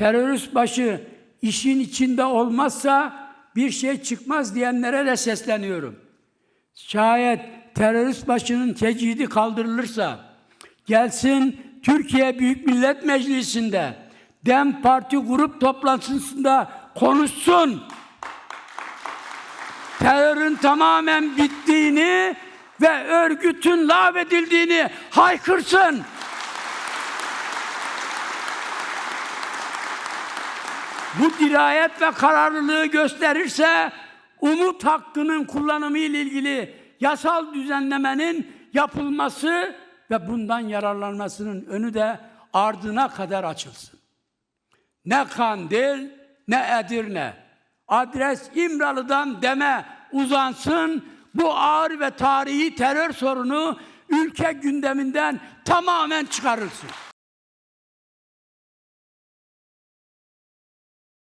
terörist başı işin içinde olmazsa bir şey çıkmaz diyenlere de sesleniyorum. Şayet terörist başının tecidi kaldırılırsa gelsin Türkiye Büyük Millet Meclisi'nde DEM Parti grup toplantısında konuşsun. Terörün tamamen bittiğini ve örgütün lağvedildiğini haykırsın. Bu dirayet ve kararlılığı gösterirse umut hakkının kullanımı ile ilgili yasal düzenlemenin yapılması ve bundan yararlanmasının önü de ardına kadar açılsın. Ne Kandil ne Edirne. Adres İmralı'dan deme uzansın. Bu ağır ve tarihi terör sorunu ülke gündeminden tamamen çıkarılsın.